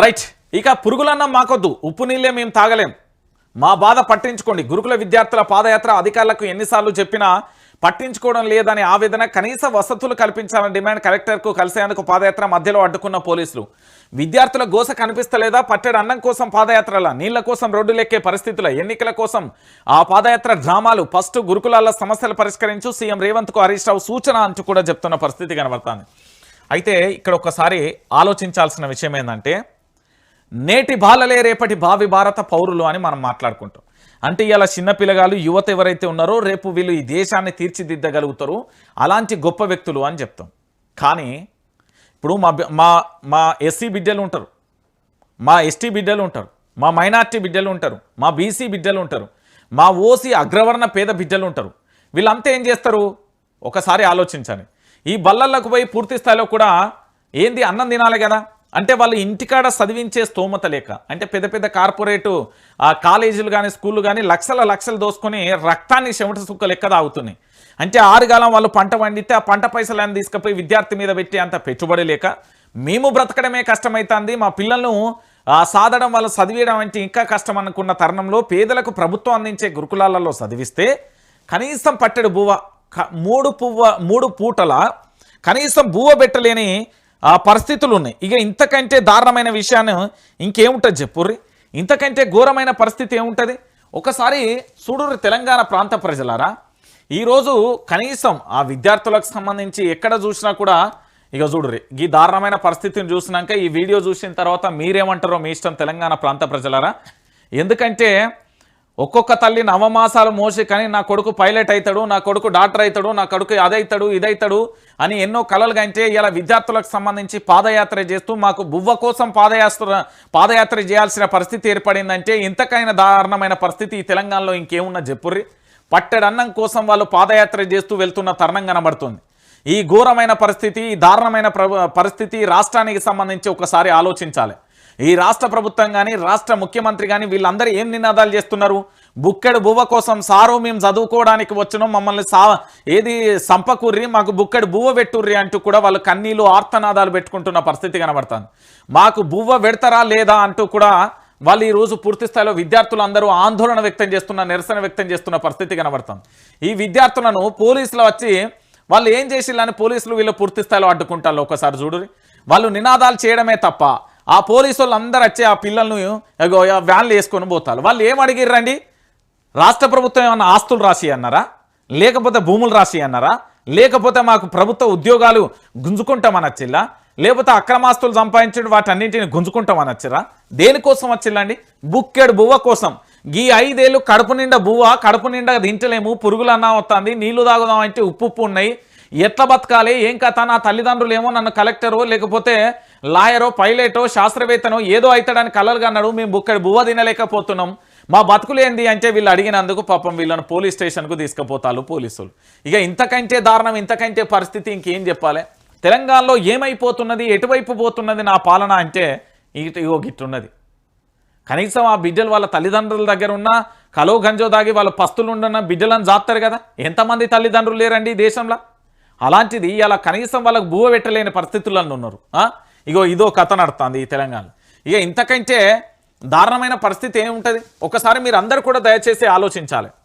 Right. ఇక పురుగులన్నం మాకొద్దు. ఉప్పు నీళ్ళే మేము తాగలేం. మా బాధ పట్టించుకోండి. గురుకుల విద్యార్థుల పాదయాత్ర అధికారులకు ఎన్నిసార్లు చెప్పినా పట్టించుకోవడం లేదని ఆవేదన కనీస వసతులు కల్పించాలని డిమాండ్ కలెక్టర్కు కలిసేందుకు పాదయాత్ర మధ్యలో అడ్డుకున్న పోలీసులు. విద్యార్థుల గోస కనిపిస్తలేదా? పట్టెడు అన్నం కోసం పాదయాత్రల? నీళ్ళ కోసం రోడ్డులెక్కే పరిస్థితుల ఎన్నికల కోసం ఆ పాదయాత్ర డ్రామాలు ఫస్ట్ గురుకులాల సమస్యలు పరిష్కరించు సీఎం రేవంత్కు హరీష్ రావు సూచన అంటూ కూడా చెప్తున్న పరిస్థితి కనబడుతుంది. అయితే ఇక్కడ ఒక్కసారి ఆలోచించాల్సిన విషయం ఏంటంటే నేటి బాలలే రేపటి భావి భారత పౌరులు అని మనం మాట్లాడుకుంటాం. అంటే ఇలా చిన్నపిల్లగాలు యువత ఎవరైతే ఉన్నారో రేపు వీళ్ళు ఈ దేశాన్ని తీర్చిదిద్దగలుగుతారు. అలాంటి గొప్ప వ్యక్తులు అని చెప్తాం. కానీ ఇప్పుడు మా మా మా ఎస్సీ బిడ్డలు ఉంటారు. మా ఎస్టీ బిడ్డలు ఉంటారు. మా మైనార్టీ బిడ్డలు ఉంటారు. మా బీసీ బిడ్డలు ఉంటారు. మా ఓసీ అగ్రవర్ణ పేద బిడ్డలు ఉంటారు. వీళ్ళంతా ఏం చేస్తారు? ఒకసారి ఆలోచించాలి ఈ బల్లలకు పోయి పూర్తి స్థాయిలో కూడా ఏంది అన్నం తినాలి కదా? అంటే వాళ్ళు ఇంటికాడ చదివించే స్తోమత లేక అంటే పెద్ద పెద్ద కార్పొరేటు ఆ కాలేజీలు కానీ స్కూళ్ళు కానీ లక్షల లక్షలు దోసుకొని రక్తాన్ని చెమట సుక్క లెక్క తాగుతున్నాయి. అంటే ఆరుగాలం వాళ్ళు పంట పండితే ఆ పంట పైసలను తీసుకుపోయి విద్యార్థి మీద పెట్టి అంత పెట్టుబడి లేక మేము బ్రతకడమే కష్టమవుతుంది మా పిల్లలను సాధడం వల్ల చదివేయడం అంటే ఇంకా కష్టం అనుకున్న తరుణంలో పేదలకు ప్రభుత్వం అందించే గురుకులాలలో చదివిస్తే కనీసం పట్టెడు బువ్వ మూడు పువ్వ మూడు పూటల కనీసం బువ్వ పెట్టలేని ఆ పరిస్థితులు ఉన్నాయి. ఇక ఇంతకంటే దారుణమైన విషయాన్ని ఇంకేముంటుంది చెప్పుర్రి? ఇంతకంటే ఘోరమైన పరిస్థితి ఏముంటుంది? ఒకసారి చూడుర్రి తెలంగాణ ప్రాంత ప్రజలారా ఈరోజు కనీసం ఆ విద్యార్థులకు సంబంధించి ఎక్కడ చూసినా కూడా ఇక చూడుర్రి ఈ దారుణమైన పరిస్థితిని చూసినాక ఈ వీడియో చూసిన తర్వాత మీరేమంటారో మీ ఇష్టం తెలంగాణ ప్రాంత ప్రజలారా? ఎందుకంటే ఒక్కొక్క తల్లి నవమాసాలు మోసి కానీ నా కొడుకు పైలట్ అవుతాడు నా కొడుకు డాక్టర్ అవుతాడు నా కొడుకు అదైతాడు ఇదైతాడు అని ఎన్నో కళలు కంటే ఇలా విద్యార్థులకు సంబంధించి పాదయాత్ర చేస్తూ మాకు బువ్వ కోసం పాదయాత్ర పాదయాత్ర చేయాల్సిన పరిస్థితి ఏర్పడిందంటే ఇంతకైనా దారుణమైన పరిస్థితి ఈ తెలంగాణలో ఇంకేమున్నా చెప్పుర్రి? పట్టెడన్నం కోసం వాళ్ళు పాదయాత్ర చేస్తూ వెళ్తున్న తరుణం కనబడుతుంది. ఈ ఘోరమైన పరిస్థితి ఈ దారుణమైన ప్ర- పరిస్థితి రాష్ట్రానికి సంబంధించి ఒకసారి ఆలోచించాలి. ఈ రాష్ట్ర ప్రభుత్వం కానీ రాష్ట్ర ముఖ్యమంత్రి కానీ వీళ్ళందరూ ఏం నినాదాలు చేస్తున్నారు? బుక్కెడు బువ్వ కోసం సారు మేము చదువుకోవడానికి వచ్చినాం మమ్మల్ని సా ఏది సంపకూర్రి మాకు బుక్కెడు బువ్వ పెట్టుర్రి అంటూ కూడా వాళ్ళు కన్నీళ్ళు ఆర్తనాదాలు పెట్టుకుంటున్న పరిస్థితి కనబడుతుంది. మాకు బువ్వ పెడతారా లేదా అంటూ కూడా వాళ్ళు ఈ రోజు పూర్తి స్థాయిలో విద్యార్థులు అందరూ ఆందోళన వ్యక్తం చేస్తున్న నిరసన వ్యక్తం చేస్తున్న పరిస్థితి కనబడుతుంది. ఈ విద్యార్థులను పోలీసులు వచ్చి వాళ్ళు ఏం చేసిల్లని పోలీసులు వీళ్ళు పూర్తి స్థాయిలో అడ్డుకుంటారు. ఒకసారి చూడు వాళ్ళు నినాదాలు చేయడమే తప్ప ఆ పోలీసు వాళ్ళు అందరు వచ్చి ఆ పిల్లలను వ్యాన్లు వేసుకొని పోతారు. వాళ్ళు ఏం అడిగిర్రండి? రాష్ట్ర ప్రభుత్వం ఏమన్నా ఆస్తులు రాసి అన్నారా? లేకపోతే భూములు రాసి అన్నారా? లేకపోతే మాకు ప్రభుత్వ ఉద్యోగాలు గుంజుకుంటామని వచ్చిల్లా? లేకపోతే అక్రమాస్తులు సంపాదించడం వాటన్నింటిని గుంజుకుంటామని వచ్చిరా దేనికోసం వచ్చిల్లండి? బుక్కెడు బువ్వ కోసం. ఈ ఐదేళ్ళు కడుపు నిండా బువ్వ కడుపు నిండా తింటలేము పురుగులన్నా వస్తుంది నీళ్ళు తాగుదాం అంటే ఉప్పు ఉప్పు ఉన్నాయి. ఎట్లా బతకాలి? ఏం కథ? నా తల్లిదండ్రులు ఏమో నన్ను కలెక్టరు లేకపోతే లాయరో పైలటో శాస్త్రవేత్తనో ఏదో అవుతాడని కలలుగా అన్నాడు మేము బుక్కడ బువ్వ తినలేకపోతున్నాం. మా బతుకులు ఏంది అంటే వీళ్ళు అడిగినందుకు పాపం వీళ్ళని పోలీస్ స్టేషన్కు తీసుకుపోతారు పోలీసులు. ఇక ఇంతకంటే దారుణం ఇంతకంటే పరిస్థితి ఇంకేం చెప్పాలి? తెలంగాణలో ఏమైపోతున్నది ఎటువైపు పోతున్నది నా పాలన అంటే ఇటు ఇగో గిట్టున్నది. కనీసం ఆ బిడ్డలు వాళ్ళ తల్లిదండ్రుల దగ్గర ఉన్న కలో గంజో దాగి వాళ్ళ పస్తులు ఉండన్న బిడ్డలను జాపుతారు కదా? ఎంతమంది తల్లిదండ్రులు లేరండి ఈ దేశంలో? అలాంటిది ఇలా కనీసం వాళ్ళకు బువ్వ పెట్టలేని పరిస్థితులను ఉన్నారు. ఇగో ఇదో కథ నడుతుంది ఈ తెలంగాణ. ఇక ఇంతకంటే దారుణమైన పరిస్థితి ఏముంటుంది? ఒకసారి మీరు అందరు కూడా దయచేసి ఆలోచించాలి.